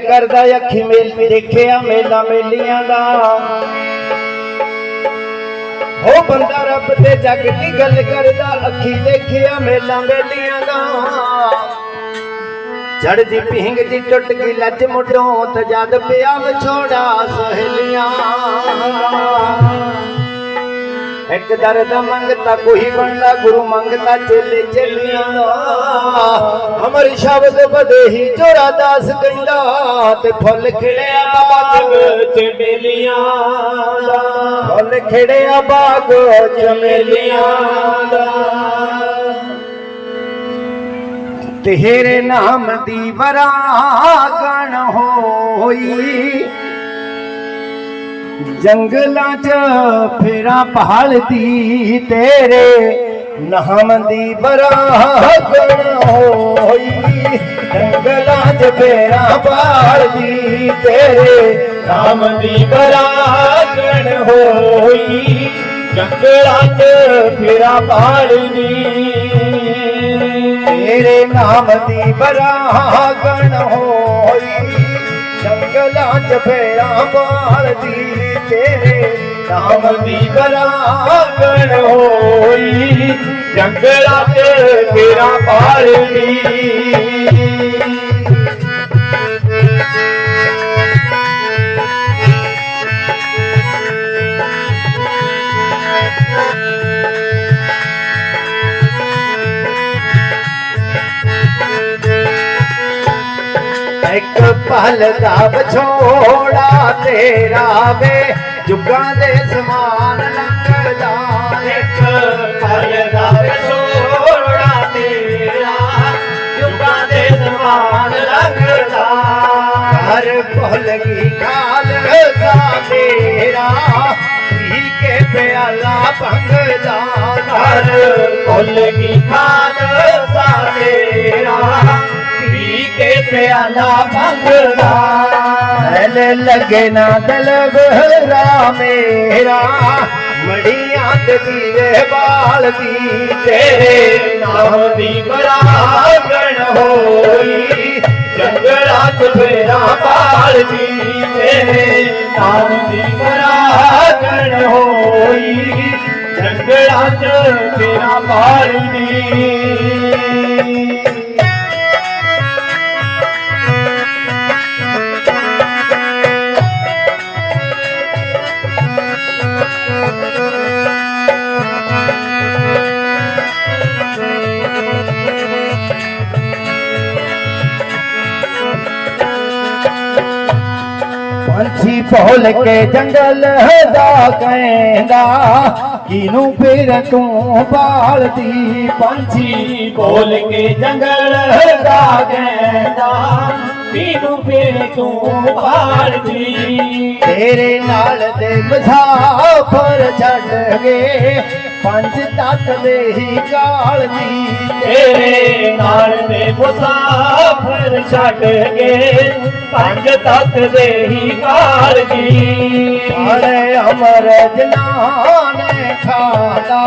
ਕਰਦਾ ਅੱਖੀ ਮੇਲ ਦੇਖਿਆ ਮੇਲਾ ਮੇਲੀਆਂ ਦਾ। ਹੋ ਬੰਦਾ ਰੱਬ ਤੇ ਜੱਗ ਦੀ ਗੱਲ ਕਰਦਾ, ਅੱਖੀ ਦੇਖਿਆ ਮੇਲਾ ਮੇਲੀਆਂ ਦਾ। ਚੜਦੀ ਪਿੰਗ ਦੀ ਟੁੱਟ ਗਈ ਲੱਜ ਮੁੱਢੋਂ ਤੇ ਜਦ ਪਿਆ ਵਿਛੋੜਾ ਸਹੇਲੀਆਂ। ਇੱਕ ਦਰਦ ਮੰਗਤਾ, ਕੋਈ ਬਣਦਾ, ਗੁਰੂ ਮੰਗਤਾ, ਚੇਲੇ ਚੇਲੀਆਂ ਦਾ। ਅਮਰ ਸ਼ਬਦ ਬਦੇਹੀ ਜੋੜਾ ਦਾਸ ਕਹਿੰਦਾ, ਤੇ ਫੁੱਲ ਖਿੜਿਆ ਬਾਗ ਚਮੇਲੀਆਂ ਦਾ। ਫੁੱਲ ਖਿੜਿਆ ਬਾਗ ਚਮੇਲੀਆਂ ਦਾ। ਤੇਰੇ ਨਾਮ ਦੀ ਵਰਾਗਣ ਹੋਈ। ਜੰਗਲਾਂ 'ਚ ਫੇਰਾ ਪਹਾੜਦੀ ਤੇਰੇ ਨਾਮ ਦੀ ਬਰਾਗਣ ਹੋਈ। ਜੰਗਲਾਂ 'ਚ ਫੇਰਾ ਪਹਾੜਦੀ ਤੇਰੇ ਰਾਮ ਦੀ ਬਰਾਗਣ ਹੋਈ। ਜੰਗਲਾਂ 'ਚ ਫੇਰਾ ਪਾੜਨੀ ਤੇਰੇ ਨਾਮ ਦੀ ਬਰਾਗਣ ਹੋਈ। ਜੰਗਲਾਂ 'ਚ ਫੇਰਾ ਪਹਾੜਦੀ ਰਾਮ ਦੀ ਬਰਾਗਣ ਹੋਈ ਜੰਗਲਾਂ 'ਚ ਫੇਰਾ ਪਾੜਨੀ ਇੱਕ ਪਲ ਦਾ ਵਿਛੋੜਾ ਤੇਰਾ ਵੇ ਜੁਗਾਂ ਦੇ ਸਮਾਨ ਲੰਘਦਾ ਇੱਕ ਪਲ ਦਾ ਵਿਛੋੜਾ ਤੇਰਾ। ਜੁਗਾਂ ਦੇ ਸਮਾਨ ਲੰਘਦਾ ਹਰ ਭੁੱਲ ਗਈ ਕਾਲ ਦਾ ਤੇਰਾ ਪੀ ਕੇ ਪਿਆਲਾ ਭੰਗਦਾ ਹਰ ਭੁੱਲ ਗਈ ਖਾਨ ਸਾਤੇਰਾ ਪੀ ਕੇ ਪਿਆਲਾ ਮੰਗਦਾ ਐਲ ਲੱਗੇ ਨਾ ਦਿਲ ਬਹਰਾ ਮੇਰਾ। ਮੜੀਆਂ ਤੇ ਦੀਵੇ ਬਾਲਦੀ ਤੇਰੇ ਨਾਮ ਦੀ ਬਰਾਗਣ ਹੋਈ। ਜੰਗਲਾਂ 'ਚ ਫੇਰਾ ਪਾਲਦੀ ਤੇਰੇ ਨਾਮ ਦੀ ਬਰਾਗਣ ਹੋਈ। ਜੰਗਲਾਂ 'ਚ ਫੇਰਾ ਪਾਲਦੀ ਭੋਲ ਕੇ ਜੰਗਲ ਦਾ ਕਹਿੰਦਾ ਕਿਨੂੰ ਫਿਰ ਤੂੰ ਬਾਲਦੀ ਪੰਛੀ ਪੰਛੀ ਬੋਲ ਕੇ ਜੰਗਲ ਦਾ ਕਹਿੰਦਾ ਪੀਨੂੰ ਫਿਰ ਤੂੰ ਪਾਲਦੀ ਤੇਰੇ ਨਾਲ ਦੇ ਮੁਸਾਫਰ ਛੱਡ ਗਏ। ਪੰਜ ਤੱਤ ਦੇ ਹੀ ਕਾਲਦੀ ਤੇਰੇ ਨਾਲ ਦੇ ਮੁਸਾਫਰ ਛੱਡ ਕੇ ਪੰਜ ਤੱਤ ਦੇ ਹੀ ਕਾਲਜੀ ਅਰੇ ਅਮਰ ਜਨਾਨ ਖਾਦਾ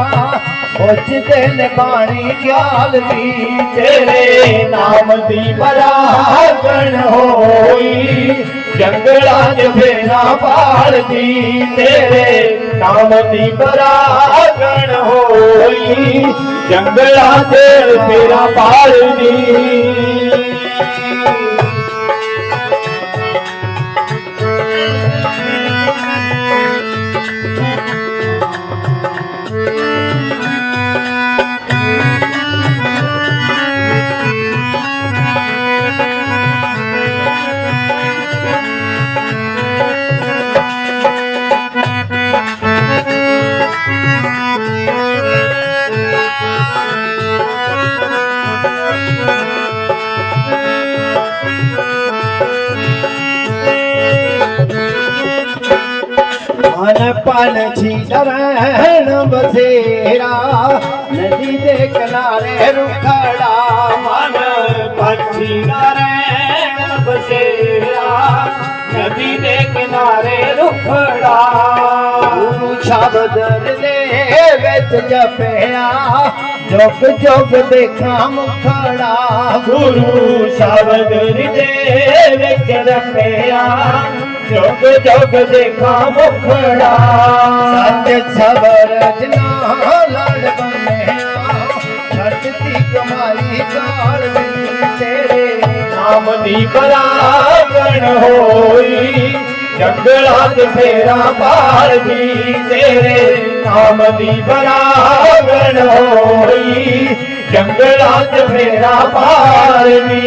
ਉੱਚ ਦਿਲ ਬਾਣੀ ਗਿਆਲਦੀ ਤੇਰੇ ਨਾਮ ਦੀ ਬਰਾਗਣ ਹੋਈ ਜੰਗਲਾਂ 'ਚ ਫੇਰਾ ਪਾਲਦੀ ਤੇਰੇ ਨਾਮ ਦੀ ਬਰਾਗਣ ਹੋਈ ਜੰਗਲਾਂ 'ਚ ਫੇਰਾ ਪਾਲਦੀ। પાન છીડરણ બસેરા નદી દે કિનારે રૂખડા, મન પછીડરણ બસેરા નદી દે કિનારે રૂખડા શબ્દ દે ਵਿੱਚ ਜਪਿਆ, ਜੁਗ ਜੁਗ ਦੇਖਾਂ ਮੁਖੜਾ। ਗੁਰੂ ਸ਼ਬਦ ਹਿਰਦੇ ਵਿੱਚ ਰਖਿਆ ਜੁਗ ਜੁਗ ਦੇਖਾਂ ਮੁਖੜਾ। ਸੱਚ ਸਬਰ ਜਨਾ ਲੜ ਬੰਨਿਆ ਛੱਡਤੀ ਕਮਾਈ ਕਾਲ ਤੇਰੇ ਨਾਮ ਦੀ ਬਰਾਗਣ ਹੋਈ। ਜੰਗਲਾਂ 'ਚ ਫੇਰਾ ਪਾਲਦੀ ਤੇਰੇ ਨਾਮ ਦੀ ਬਰਾਗਣ ਹੋਈ ਜੰਗਲਾਂ 'ਚ ਫੇਰਾ ਪਾਲਦੀ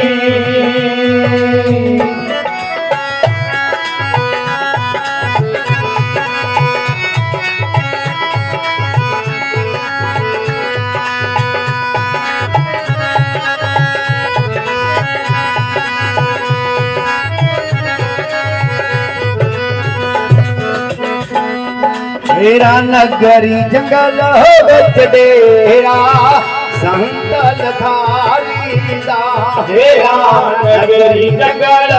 हेरा नगरी जंगल वेड़ा सतल हेरा नगरी नगर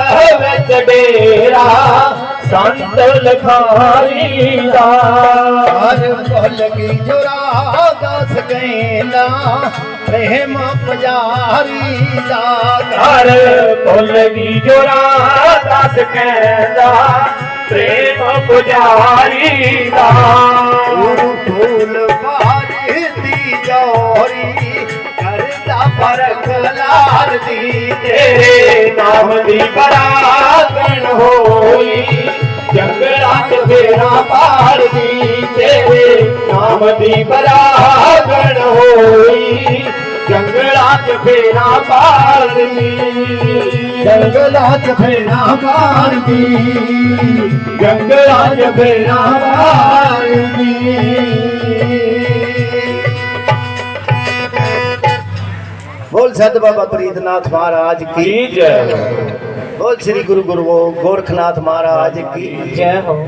वेड़ा सतल खारी भोलगी जो पजारी दाद भोली जोड़ ਪ੍ਰੇਮ ਪੁਜਾਰੀ ਦਾ। ਗੁਰੂ ਫੂਲ ਬਾਰੀ ਦੀ ਜੋਰੀ ਕਰਦਾ ਪਰਖ ਲਾਲ ਦੀ ਤੇਰੇ ਨਾਮ ਦੀ ਬਰਾਗਣ ਹੋਈ। ਜੰਗਲਾਂ 'ਚ ਫੇਰਾ ਪਾਲਦੀ ਤੇਰੇ ਨਾਮ ਦੀ ਜੰਗਲਾਂ 'ਚ ਫੇਰਾ ਪਾਲਦੀ। ਜੰਗਲਾਂ ਚ ਫੇਰਾ ਮਾਰਦੀ ਜੰਗਲਾਂ 'ਚ ਫੇਰਾ ਪਾਲਦੀ। ਬੋਲ ਸਤ ਬਾਬਾ ਪ੍ਰੀਤਨਾਥ ਮਹਾਰਾਜ ਕੀ ਕੀ ਜੈ। ਬੋਲ ਸ੍ਰੀ ਗੁਰੂ ਗੁਰੂ ਗੋਰਖਨਾਥ ਮਹਾਰਾਜ ਕੀ ਜੈ ਹੋ।